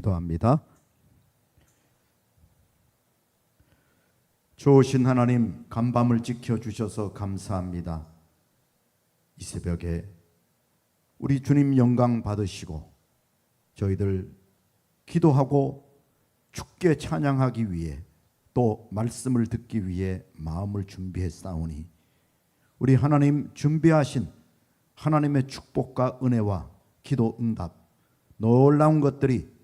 기도합니다. 좋으신 하나님 간밤을 지켜 주셔서 감사합니다. 이 새벽에 우리 주님 영광 받으시고 저희들 기도하고 죽게 찬양하기 위해 또 말씀을 듣기 위해 마음을 준비했사오니 우리 하나님 준비하신 하나님의 축복과 은혜와 기도 응답 놀라운 것들이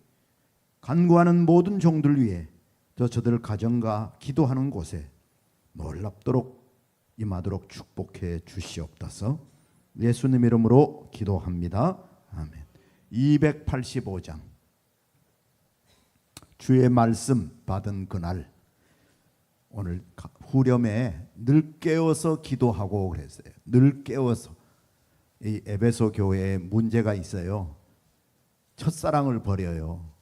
간구하는 모든 종들 위해 저 저들 가정과 기도하는 곳에 놀랍도록 임하도록 축복해 주시옵소서. 예수님 이름으로 기도합니다. 아멘. 285장 주의 말씀 받은 그날 오늘 후렴에 늘 깨워서 기도하고 그랬어요. 늘 깨워서 이 에베소 교회에 문제가 있어요. 첫사랑을 버려요.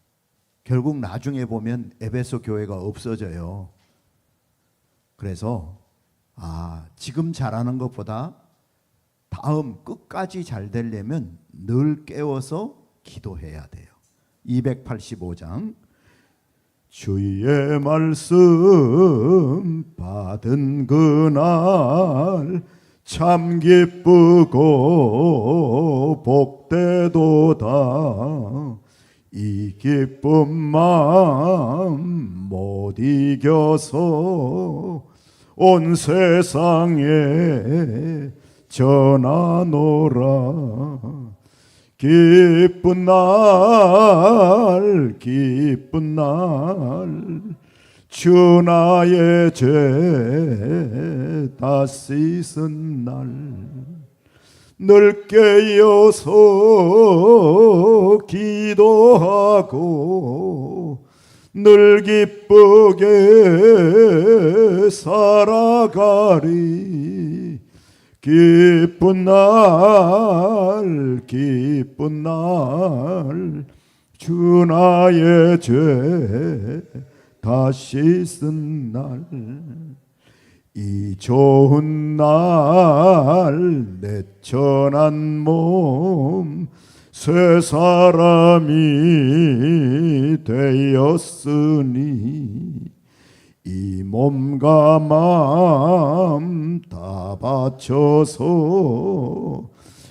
결국 나중에 보면 에베소 교회가 없어져요. 그래서 아, 지금 잘하는 것보다 다음 끝까지 잘 되려면 늘 깨워서 기도해야 돼요. 285장 주의 말씀 받은 그날 참 기쁘고 복되도다 이 마음 못 이겨서 온 세상에 전하노라 기쁜 날 기쁜 날 주 나의 죄 다 씻은 날 늘 깨어서 기도하고 늘 기쁘게 살아가리. 기쁜 날 기쁜 날 주 나의 죄 다시 쓴 날. 이 좋은 날 내 천한 몸 새 사람이 되었으니 이 몸과 마음 다 바쳐서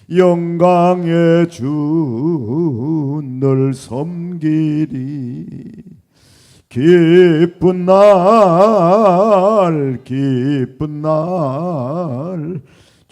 영광의 주 늘 섬기리. 기쁜 날 기쁜 날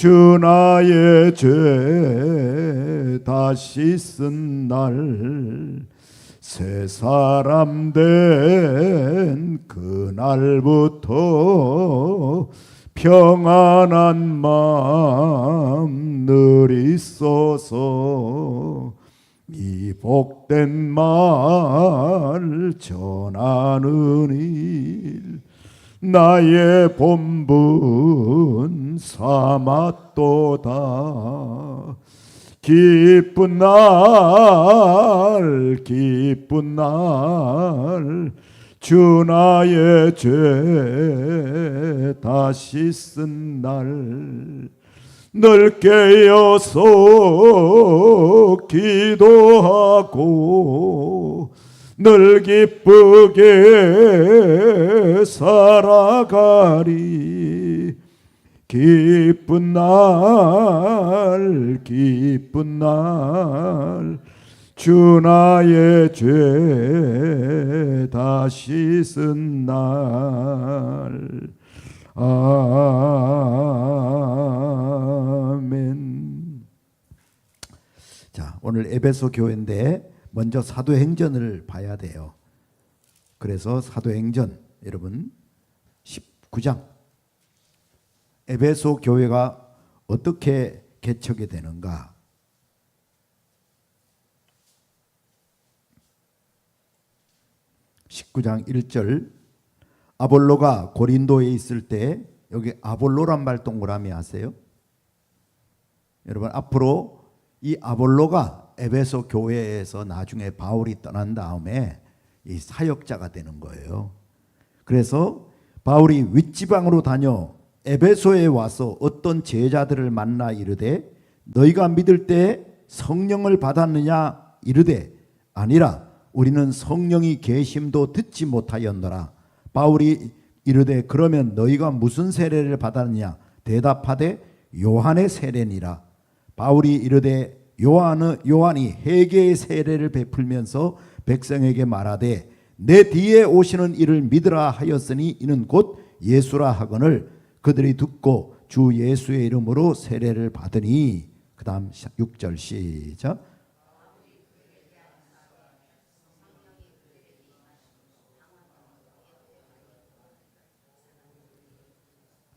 주 나의 죄 다시 쓴 날 새 사람 된 그날부터 평안한 마음 늘 있어서 이 복된 말 전하는 일 나의 본분 삼았도다. 기쁜 날 기쁜 날 주 나의 죄 다시 쓴 날. 늘 깨어서 기도하고 늘 기쁘게 살아가리 기쁜 날 기쁜 날 주 나의 죄 다시 쓴날 아멘. 자, 오늘 에베소 교회인데 먼저 사도행전을 봐야 돼요. 그래서 사도행전 여러분 19장 에베소 교회가 어떻게 개척이 되는가? 19장 1절 아볼로가 고린도에 있을 때 여기 아볼로란 말 동그라미 아세요? 여러분 앞으로 이 아볼로가 에베소 교회에서 나중에 바울이 떠난 다음에 이 사역자가 되는 거예요. 그래서 바울이 윗지방으로 다녀 에베소에 와서 어떤 제자들을 만나 이르되 너희가 믿을 때 성령을 받았느냐? 이르되 아니라 우리는 성령이 계심도 듣지 못하였노라. 바울이 이르되 그러면 너희가 무슨 세례를 받았느냐? 대답하되 요한의 세례니라. 바울이 이르되 요한은 요한이 회개의 세례를 베풀면서 백성에게 말하되 내 뒤에 오시는 이를 믿으라 하였으니 이는 곧 예수라 하거늘 그들이 듣고 주 예수의 이름으로 세례를 받으니 그다음 6절 시작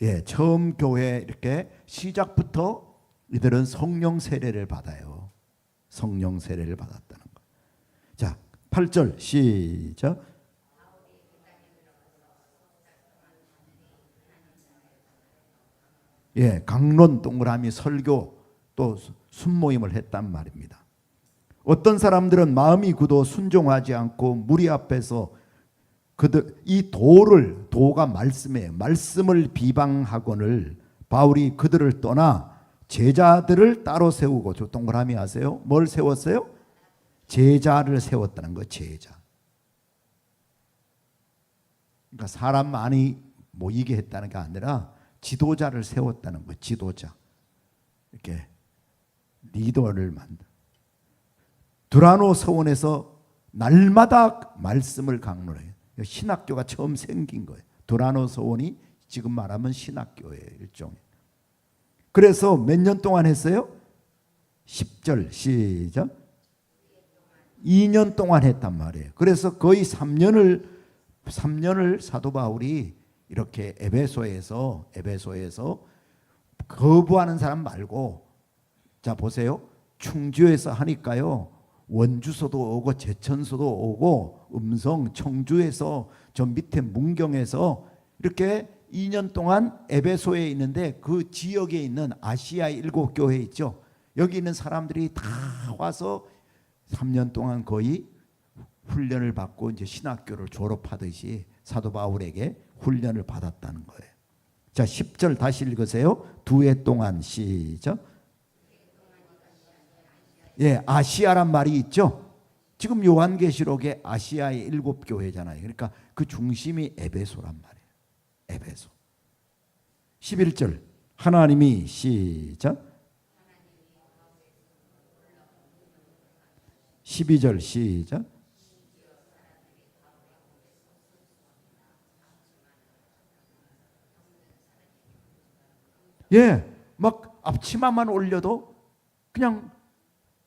예, 처음 교회 이렇게 시작부터 이들은 성령 세례를 받아요. 성령 세례를 받았다는 거. 자, 8절 시작. 예, 강론 동그라미 설교 또 순모임을 했단 말입니다. 어떤 사람들은 마음이 굳어 순종하지 않고 무리 앞에서 그들 이 도를 도가 말씀이에요. 말씀을 비방하거늘 바울이 그들을 떠나 제자들을 따로 세우고 저 동그라미 아세요? 뭘 세웠어요? 제자를 세웠다는 거 제자. 그러니까 사람 많이 모이게 했다는 게 아니라 지도자를 세웠다는 거 지도자. 이렇게 리더를 만들. 두라노 서원에서 날마다 말씀을 강론해요. 신학교가 처음 생긴 거예요. 두라노 서원이 지금 말하면 신학교예요, 일종의. 그래서 몇 년 동안 했어요? 10절 시작. 2년 동안 했단 말이에요. 그래서 거의 3년을 3년을 사도 바울이 이렇게 에베소에서 에베소에서 거부하는 사람 말고 자 보세요. 충주에서 하니까요. 원주소도 오고 제천소도 오고 음성 청주에서 저 밑에 문경에서 이렇게 2년 동안 에베소에 있는데 그 지역에 있는 아시아 일곱 교회 있죠. 여기 있는 사람들이 다 와서 3년 동안 거의 훈련을 받고 이제 신학교를 졸업하듯이 사도 바울에게 훈련을 받았다는 거예요. 자, 10절 다시 읽으세요. 두 해 동안 시작. 예, 아시아란 말이 있죠. 지금 요한계시록에 아시아의 일곱 교회잖아요. 그러니까 그 중심이 에베소란 말이에요. 에베소. 11절. 하나님이 시작. 12절 시작. 예, 막 앞치마만 올려도 그냥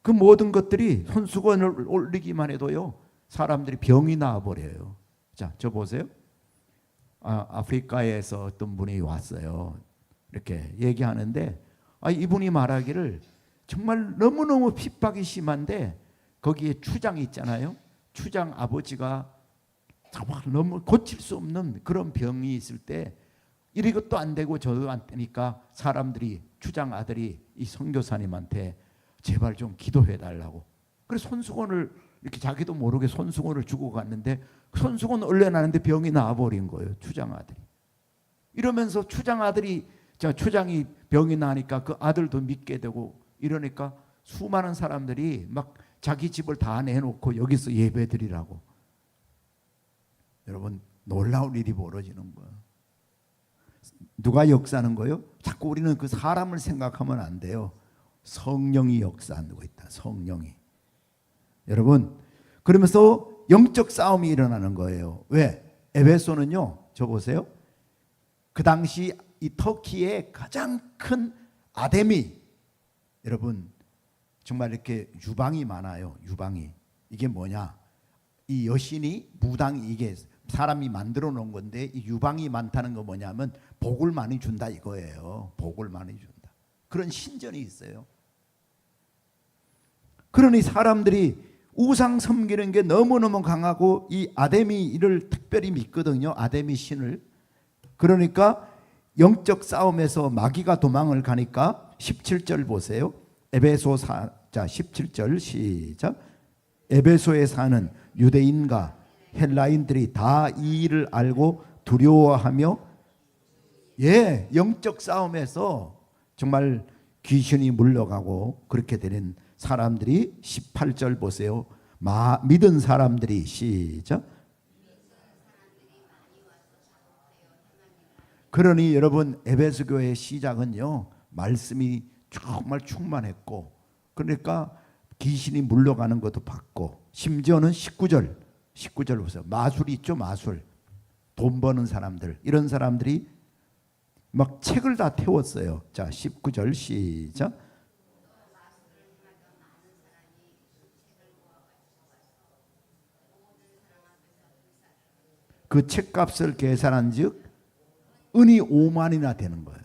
그 모든 것들이 손수건을 올리기만 해도요 사람들이 병이 나와 버려요. 자, 저 보세요. 아, 아프리카에서 어떤 분이 왔어요. 이렇게 얘기하는데 아, 이분이 말하기를 정말 너무너무 핍박이 심한데 거기에 추장 있잖아요. 추장 아버지가 정말 너무 고칠 수 없는 그런 병이 있을 때 이것도 안 되고 저도 안 되니까 사람들이 추장 아들이 이 선교사님한테 제발 좀 기도해 달라고. 그래서 손수건을 이렇게 자기도 모르게 손수건을 주고 갔는데 손수건 얼려놨는데 병이 나와버린 거예요. 추장 아들이. 이러면서 추장 아들이 저 추장이 병이 나니까 그 아들도 믿게 되고 이러니까 수많은 사람들이 막 자기 집을 다 내놓고 여기서 예배 드리라고. 여러분 놀라운 일이 벌어지는 거예요. 누가 역사하는 거예요? 자꾸 우리는 그 사람을 생각하면 안 돼요. 성령이 역사하고 있다. 성령이. 여러분 그러면서 영적 싸움이 일어나는 거예요. 왜? 에베소는요. 저 보세요. 그 당시 이 터키의 가장 큰 아데미 여러분 정말 이렇게 유방이 많아요. 유방이 이게 뭐냐? 이 여신이 무당이 이게 사람이 만들어 놓은 건데 이 유방이 많다는 거 뭐냐면 복을 많이 준다 이거예요. 복을 많이 준다. 그런 신전이 있어요. 그러니 사람들이 우상 섬기는 게 너무너무 강하고 이 아데미를 특별히 믿거든요. 아데미 신을. 그러니까 영적 싸움에서 마귀가 도망을 가니까 17절 보세요. 에베소 4, 자 17절 시작. 에베소에 사는 유대인과 헬라인들이 다 이 일을 알고 두려워하며 예, 영적 싸움에서 정말 귀신이 물러가고 그렇게 되는 사람들이 18절 보세요. 마, 믿은 사람들이 시작. 그러니 여러분 에베소 교회의 시작은요. 말씀이 정말 충만했고 그러니까 귀신이 물러가는 것도 봤고 심지어는 19절 19절 보세요. 마술 있죠, 마술. 돈 버는 사람들. 이런 사람들이 막 책을 다 태웠어요. 자, 19절 시작. 그 책값을 계산한 즉 은이 5만이나 되는 거예요.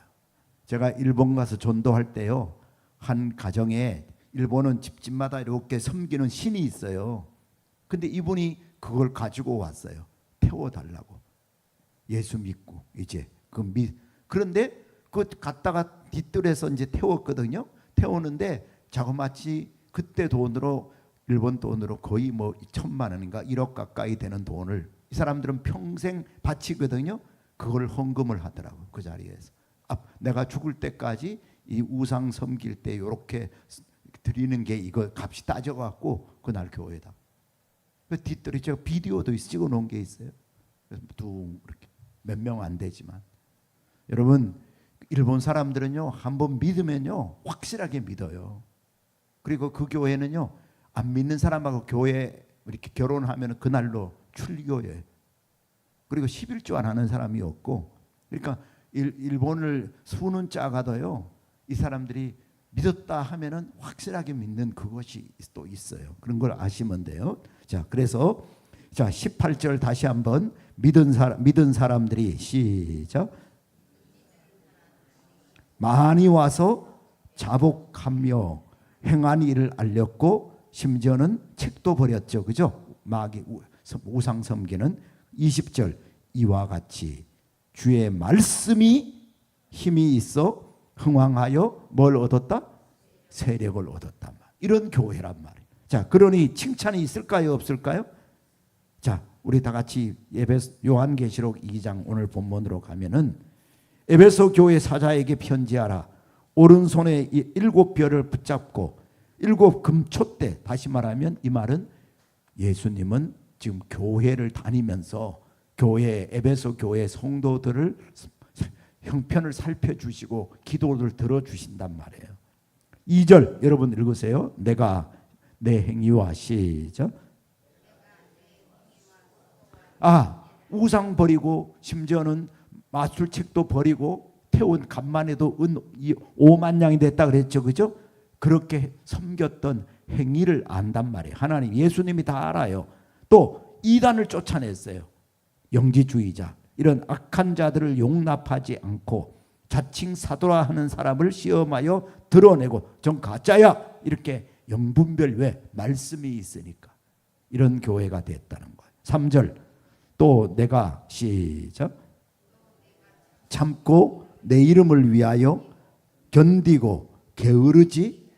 제가 일본 가서 전도할 때요. 한 가정에 일본은 집집마다 이렇게 섬기는 신이 있어요. 근데 이분이 그걸 가지고 왔어요. 태워 달라고. 예수 믿고 이제 그 미, 그런데 그 갔다가 뒷뜰에서 이제 태웠거든요. 태우는데 자그마치 그때 돈으로 일본 돈으로 거의 뭐 천만 원인가 1억 가까이 되는 돈을 이 사람들은 평생 바치거든요. 그걸 헌금을 하더라고 그 자리에서. 아, 내가 죽을 때까지 이 우상 섬길 때 이렇게 드리는 게 이거 값이 따져갖고 그날 교회다. 그 뒷뜰이 제가 비디오도 찍어 놓은 게 있어요. 그래서 둥 이렇게 몇 명 안 되지만 여러분 일본 사람들은요 한번 믿으면요 확실하게 믿어요. 그리고 그 교회는요 안 믿는 사람하고 교회 이렇게 결혼하면 그날로 출교해. 그리고 11조 안 하는 사람이 없고 그러니까 일, 일본을 수는 짜가도요 이 사람들이 믿었다 하면은 확실하게 믿는 그것이 또 있어요. 그런 걸 아시면 돼요. 자, 그래서 자, 18절 다시 한번 믿은 사람 믿은 사람들이 시작 많이 와서 자복하며 행한 일을 알렸고 심지어는 책도 버렸죠. 그죠? 마귀 우- 우상 섬기는 20절 이와 같이 주의 말씀이 힘이 있어 흥왕하여 뭘 얻었다? 세력을 얻었단 말. 이런 교회란 말이에요. 자, 그러니 칭찬이 있을까요, 없을까요? 자, 우리 다 같이 예배소 요한계시록 2장 오늘 본문으로 가면은 에베소 교회 사자에게 편지하라. 오른손에 이 일곱 별을 붙잡고 일곱 금촛대 다시 말하면 이 말은 예수님은 지금 교회를 다니면서 교회 에베소 교회 성도들을 형편을 살펴주시고 기도를 들어주신단 말이에요. 2절 여러분 읽으세요. 내가 내 행위와 시작. 아 우상 버리고 심지어는 마술책도 버리고 태운 간만에도 은 5만 양이 됐다 그랬죠, 그죠? 그렇게 섬겼던 행위를 안단 말이에요. 하나님 예수님이 다 알아요. 또 이단을 쫓아냈어요. 영지주의자 이런 악한 자들을 용납하지 않고 자칭 사도라 하는 사람을 시험하여 드러내고 전 가짜야 이렇게 영분별 왜 말씀이 있으니까 이런 교회가 됐다는 거예요. 3절 또 내가 시작 참고 내 이름을 위하여 견디고 게으르지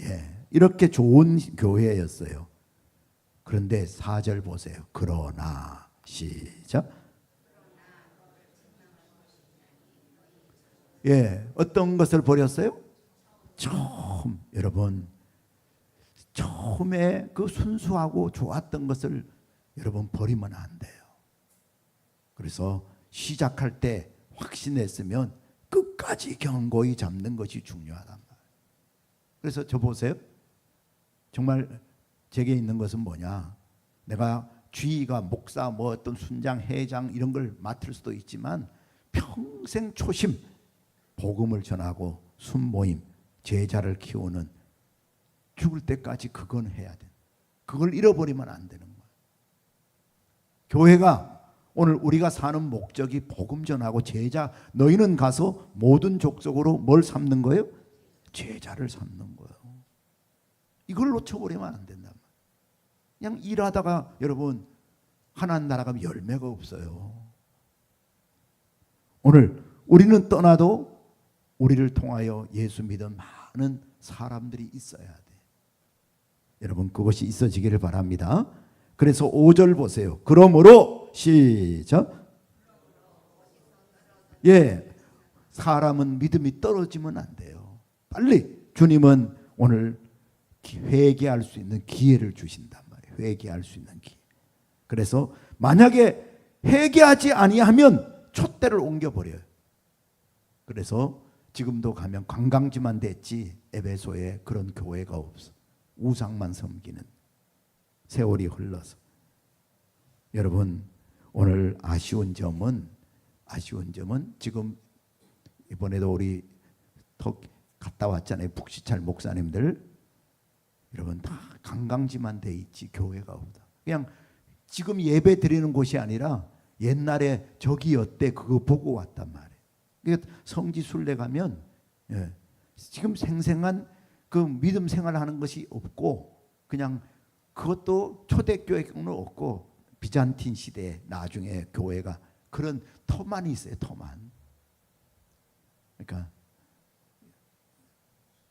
예 이렇게 좋은 교회였어요. 그런데 4절 보세요. 그러나 시작 예, 어떤 것을 버렸어요? 처음 여러분 처음에 그 순수하고 좋았던 것을 여러분 버리면 안 돼요. 그래서 시작할 때 확신했으면 끝까지 견고히 잡는 것이 중요하단 말이에요. 그래서 저 보세요. 정말 제게 있는 것은 뭐냐? 내가 주의가 목사 뭐 어떤 순장 회장 이런 걸 맡을 수도 있지만 평생 초심 복음을 전하고 순모임 제자를 키우는 죽을 때까지 그건 해야 돼. 그걸 잃어버리면 안 되는 거야. 교회가 오늘 우리가 사는 목적이 복음 전하고 제자 너희는 가서 모든 족속으로 뭘 삼는 거예요? 제자를 삼는 거예요. 이걸 놓쳐버리면 안 말이에요. 그냥 일하다가 여러분 하나님 나라가 열매가 없어요. 오늘 우리는 떠나도 우리를 통하여 예수 믿은 많은 사람들이 있어야 돼. 여러분 그것이 있어지기를 바랍니다. 그래서 5절 보세요. 그러므로 시작. 예. 사람은 믿음이 떨어지면 안 돼요. 빨리 주님은 오늘 기- 회개할 수 있는 기회를 말이에요. 회개할 수 있는 기회. 그래서 만약에 회개하지 아니하면 촛대를 옮겨 버려요. 그래서 지금도 가면 관광지만 됐지 에베소에 그런 교회가 없어. 우상만 섬기는 세월이 흘러서. 여러분 오늘 아쉬운 점은 아쉬운 점은 지금 이번에도 우리 턱 갔다 왔잖아요. 북시찰 목사님들 여러분 다 관광지만 돼 있지 교회가 없다. 그냥 지금 예배 드리는 곳이 아니라 옛날에 저기 어때 그거 보고 왔단 말이에요. 그러니까 성지 순례 가면 예, 지금 생생한 그 믿음 생활하는 것이 없고 그냥 그것도 초대교회는 없고 비잔틴 시대 나중에 교회가 그런 터만 있어요. 터만. 그러니까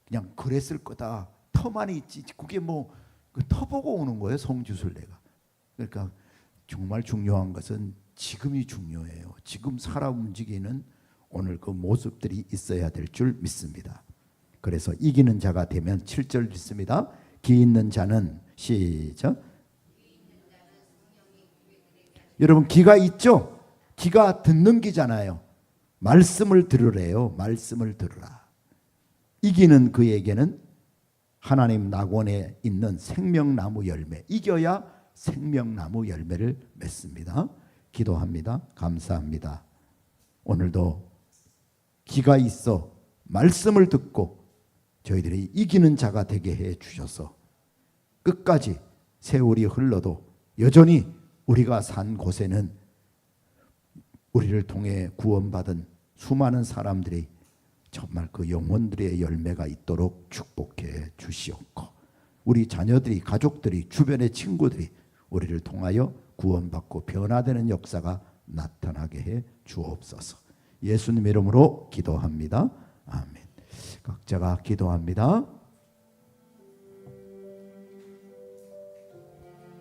그냥 그랬을 거다. 터만 있지. 그게 뭐 터 보고 오는 거예요. 성지순례가. 그러니까 정말 중요한 것은 지금이 중요해요. 지금 살아 움직이는 오늘 그 모습들이 있어야 될 줄 믿습니다. 그래서 이기는 자가 되면 7절 믿습니다. 기 있는 자는 시작. 여러분 기가 있죠? 기가 듣는 기잖아요. 말씀을 들으래요. 말씀을 들으라. 이기는 그에게는 하나님 낙원에 있는 생명나무 열매 이겨야 생명나무 열매를 맺습니다. 기도합니다. 감사합니다. 오늘도 기가 있어 말씀을 듣고 저희들이 이기는 자가 되게 해 주셔서 끝까지 세월이 흘러도 여전히 우리가 산 곳에는 우리를 통해 구원받은 수많은 사람들이 정말 그 영혼들의 열매가 있도록 축복해 주시옵고 우리 자녀들이 가족들이 주변의 친구들이 우리를 통하여 구원받고 변화되는 역사가 나타나게 해 주옵소서. 예수님 이름으로 기도합니다. 아멘. 각자가 기도합니다.